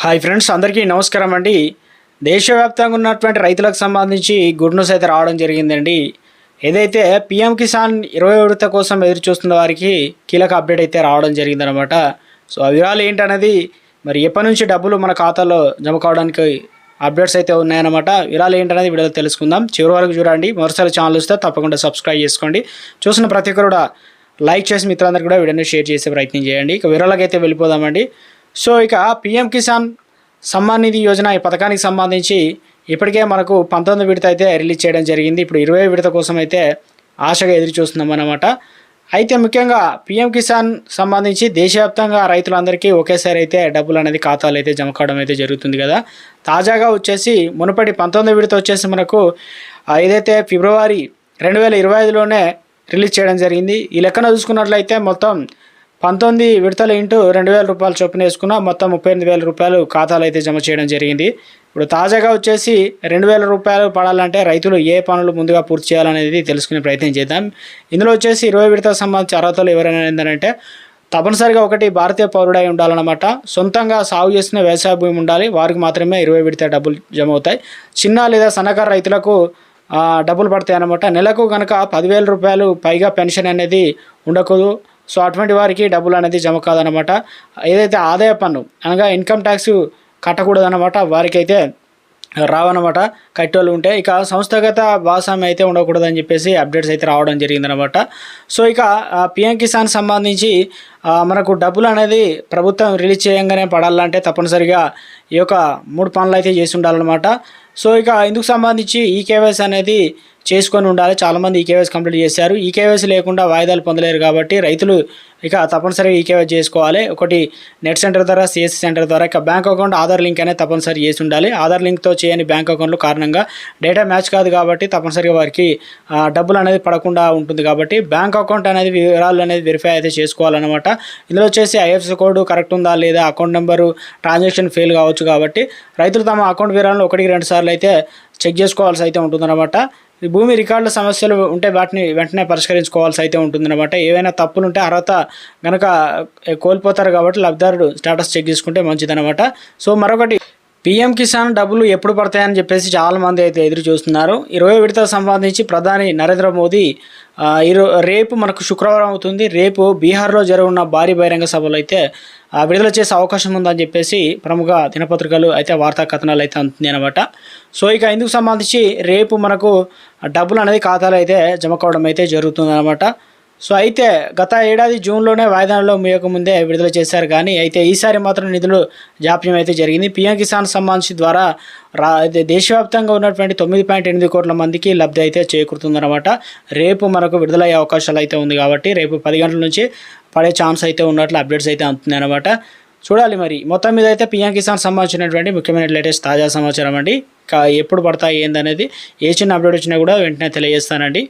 Hi friends అందరికీ నమస్కారం అండి. దేశవ్యాప్తంగా ఉన్నటువంటి రైతులకు సంబంధించి గుడ్ న్యూస్ అయితే రావడం జరిగిందండి. ఏదైతే పిఎం కిసాన్ ఇరవై విడత కోసం ఎదురు చూస్తున్న వారికి కీలక అప్డేట్ అయితే రావడం జరిగిందనమాట సో ఆ వివరాలు ఏంటనేది మరి ఎప్పటి నుంచి డబ్బులు మన ఖాతాలో జమ కావడానికి అప్డేట్స్ అయితే ఉన్నాయన్నమాట. వివరాలు ఏంటనేది వీడియోలో తెలుసుకుందాం. చివరి వరకు చూడండి. మరోసారి ఛానల్ వస్తే తప్పకుండా సబ్స్క్రైబ్ చేసుకోండి. చూసిన ప్రతి ఒక్కరు కూడా లైక్ చేసి మిత్రులందరూ కూడా వీడియోని షేర్ చేసే ప్రయత్నం చేయండి. ఇక వివరాలకైతే అయితే వెళ్ళిపోదామండి. సో ఇక పిఎం కిసాన్ సమ్మాన్ నిధి యోజన ఈ పథకానికి సంబంధించి ఇప్పటికే మనకు పంతొమ్మిది విడత అయితే రిలీజ్ చేయడం జరిగింది. ఇప్పుడు ఇరవై విడత కోసం అయితే ఆశగా ఎదురు చూస్తున్నాం అన్నమాట. అయితే ముఖ్యంగా పిఎం కిసాన్ సంబంధించి దేశవ్యాప్తంగా రైతులందరికీ ఒకేసారి అయితే డబ్బులు అనేది ఖాతాలు అయితే జమ కావడం అయితే జరుగుతుంది కదా. తాజాగా వచ్చేసి మునుపటి పంతొమ్మిది విడత వచ్చేసి మనకు ఏదైతే ఫిబ్రవరి రెండు వేల ఇరవై ఐదులోనే రిలీజ్ చేయడం జరిగింది. ఈ లెక్కన చూసుకున్నట్లయితే మొత్తం పంతొమ్మిది విడతలు ఇంటూ రెండు వేల రూపాయలు చొప్పున వేసుకున్న మొత్తం ముప్పై ఎనిమిది వేల రూపాయలు ఖాతాలు అయితే జమ చేయడం జరిగింది. ఇప్పుడు తాజాగా వచ్చేసి రెండు వేల రూపాయలు పడాలంటే రైతులు ఏ పనులు ముందుగా పూర్తి చేయాలనేది తెలుసుకునే ప్రయత్నం చేద్దాం. ఇందులో వచ్చేసి ఇరవై విడతకు సంబంధించి అర్హతలు ఎవరైనా ఏంటంటే తప్పనిసరిగా ఒకటి భారతీయ పౌరుడై ఉండాలన్నమాట. సొంతంగా సాగు చేసిన వ్యవసాయ భూమి ఉండాలి. వారికి మాత్రమే ఇరవై విడత డబ్బులు జమ అవుతాయి. చిన్న లేదా సన్నకారు రైతులకు డబ్బులు పడతాయి అన్నమాట నెలకు కనుక పదివేల రూపాయలు పైగా పెన్షన్ అనేది ఉండకూడదు. సో అటువంటి వారికి డబ్బులు అనేది జమ కాదనమాట ఏదైతే ఆదాయ పన్ను అనగా ఇన్కమ్ ట్యాక్స్ కట్టకూడదనమాట వారికైతే రావన్నమాట. కట్టోళ్ళు ఉంటే ఇక సంస్థాగత భాగస్వామ్యం అయితే ఉండకూడదని చెప్పేసి అప్డేట్స్ అయితే రావడం జరిగిందనమాట సో ఇక పిఎం కిసాన్ సంబంధించి మనకు డబ్బులు అనేది ప్రభుత్వం రిలీజ్ చేయంగానే పడాలంటే తప్పనిసరిగా ఈ యొక్క మూడు పనులు అయితే చేసి ఉండాలన్నమాట సో ఇక ఇందుకు సంబంధించి ఈ కేవైసీ అనేది చేసుకొని ఉండాలి. చాలామంది ఈ కేవైసీ కంప్లీట్ చేశారు. ఈ కేవైసీ లేకుండా వాయిదాలు పొందలేరు కాబట్టి రైతులు ఇక తప్పనిసరిగా ఈ కేవైసీ చేసుకోవాలి. ఒకటి నెట్ సెంటర్ ద్వారా సిఎస్సి సెంటర్ ద్వారా ఇక బ్యాంక్ అకౌంట్ ఆధార్ లింక్ అనేది తప్పనిసరి చేసి ఉండాలి. ఆధార్ లింక్తో చేయని బ్యాంక్ అకౌంట్లు కారణంగా డేటా మ్యాచ్ కాదు కాబట్టి తప్పనిసరిగా వారికి డబ్బులు అనేది పడకుండా ఉంటుంది కాబట్టి బ్యాంక్ అకౌంట్ అనేది వివరాలు అనేది వెరిఫై అయితే చేసుకోవాలన్నమాట. ఇందులో వచ్చేసి ఐఎఫ్ఎస్ కోడ్ కరెక్ట్ ఉందా లేదా అకౌంట్ నెంబరు ట్రాన్సాక్షన్ ఫెయిల్ కావచ్చు కాబట్టి రైతులు తమ అకౌంట్ వివరాలను ఒకటికి రెండు సార్లు అయితే చెక్ చేసుకోవాల్సి అయితే ఉంటుందన్నమాట. భూమి రికార్డుల సమస్యలు ఉంటే వాటిని వెంటనే పరిష్కరించుకోవాల్సి అయితే ఉంటుందన్నమాట. ఏవైనా తప్పులు ఉంటే అర్హత కనుక కోల్పోతారు కాబట్టి లబ్ధారుడు స్టేటస్ చెక్ చేసుకుంటే మంచిదన్నమాట. సో మరొకటి పిఎం కిసాన్ డబ్బులు ఎప్పుడు పడతాయని చెప్పేసి చాలామంది అయితే ఎదురు చూస్తున్నారు. ఇరవై విడత సంబంధించి ప్రధాని నరేంద్ర మోదీ ఆ, ఈరో రేపు మనకు శుక్రవారం అవుతుంది. రేపు బీహార్లో జరుగున్న భారీ బహిరంగ సభలు అయితే విడుదల చేసే అవకాశం ఉందని చెప్పేసి ప్రముఖ దినపత్రికలు అయితే వార్తా కథనాలు అయితే అందుతుంది అనమాట సో ఇక ఇందుకు సంబంధించి రేపు మనకు డబ్బులు అనేది ఖాతాలో అయితే జమ కావడం అయితే జరుగుతుంది అనమాట సో అయితే గత ఏడాది జూన్లోనే వాయిదాలలో ముయ్యక ముందే విడుదల చేశారు. కానీ అయితే ఈసారి మాత్రం నిధులు జాప్యం అయితే జరిగింది. పిఎం కిసాన్ సంబంధించి ద్వారా రా దేశవ్యాప్తంగా ఉన్నటువంటి తొమ్మిది పాయింట్ ఎనిమిది కోట్ల మందికి లబ్ధి అయితే చేకూరుతుందన్నమాట. రేపు మనకు విడుదలయ్యే అవకాశాలు అయితే ఉంది కాబట్టి రేపు పది గంటల నుంచి పడే ఛాన్స్ అయితే ఉన్నట్లు అప్డేట్స్ అయితే అందుతుంది అనమాట చూడాలి మరి. మొత్తం మీద అయితే పిఎం కిసాన్ సంబంధించినటువంటి ముఖ్యమైన లేటెస్ట్ తాజా సమాచారం అండి. ఎప్పుడు పడతాయి ఏందనేది ఏ చిన్న అప్డేట్ వచ్చినా కూడా వెంటనే తెలియజేస్తానండి.